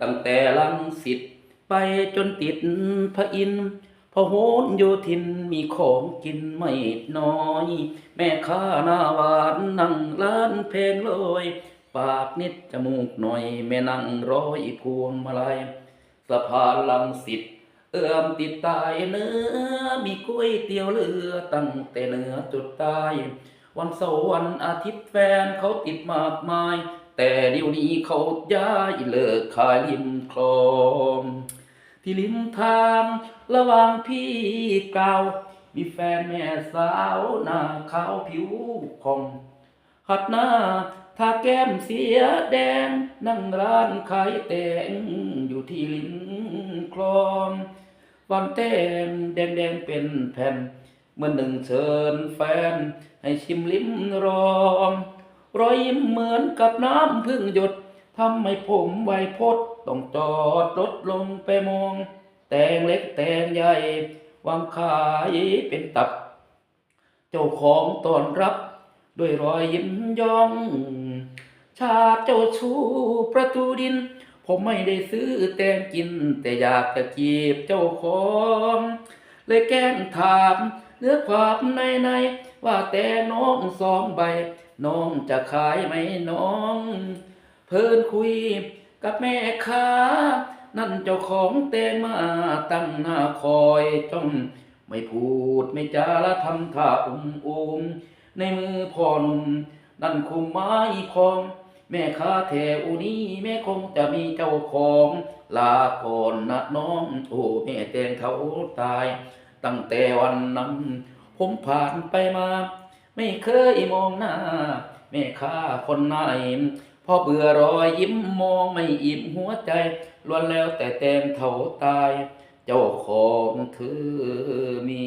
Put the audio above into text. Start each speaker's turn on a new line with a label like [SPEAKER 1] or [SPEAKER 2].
[SPEAKER 1] ตั้งแต่ลังสิตไปจนติดพระอินทร์พอโหนโยธินมีของกินไม่น้อย แม่ค้าหน้าหวานนั่งร้านเพลงลอยปากนิดจมูกหน่อยแม่นั่งร้อยพวงมาลัยสะพานลังสิตเอื้อมติดตายเนื้อมีก๋วยเตี๋ยวเรือตั้งแต่เหนือจุดใต้ วันเสาร์วันอาทิตย์แฟนเขาติดมากมาย แต่เดี๋ยวนี้เขาย้ายเลิกขายริมคลอง ที่ริมทางระหว่างพี่เก่ามีแฟนแม่สาวหน้าขาวผิวผ่องหัดหน้าทาแก้มเสียแดง นั่งร้านขายแตงอยู่ที่ริมคลองวันแต้มแดงแดงเป็นแผ่น เมื่อหนึ่งเชิญแฟน ให้ชิมลิ้มรองรอยยิ้มเหมือนกับน้ำพึ่งหยดทำให้ผมไวยพดต้องจอดรถลงไปมอง แตงเล็กแตงใหญ่ วางขายเป็นตับ เจ้าของต้อนรับ ด้วยรอยยิ้มย่อง ชาติเจ้าชู้ประตูดิน ผมไม่ได้ซื้อแตงกิน แต่อยากจะจีบเจ้าของ เลยแกล้งถาม เนื้อความในในว่าแต่น้องสองใบ น้องจะขายไหมน้อง เพิ่นคุยกับแม่ค้า นั่นเจ้าของแตมาตั้งหน้าคอยจ้องไม่พูดไม่จาละทำท่าอุ้มอุ้มในมือพ่อหนุ่มนั่นคงไม้พอง แม่ค้าแถวนี้แม่คงจะมีเจ้าของ ลาก่อนนะน้อง โอ้แม่แตงเขาตาย ตั้งแต่วันนั้น ผมผ่านไปมา ไม่เคยมองหน้าแม่ค้าคนไหนพอเบื่อรอยยิ้มมองไม่อิ่มหัวใจล้วนแล้วแต่เต็มเถาตาย เจ้าของเธอมี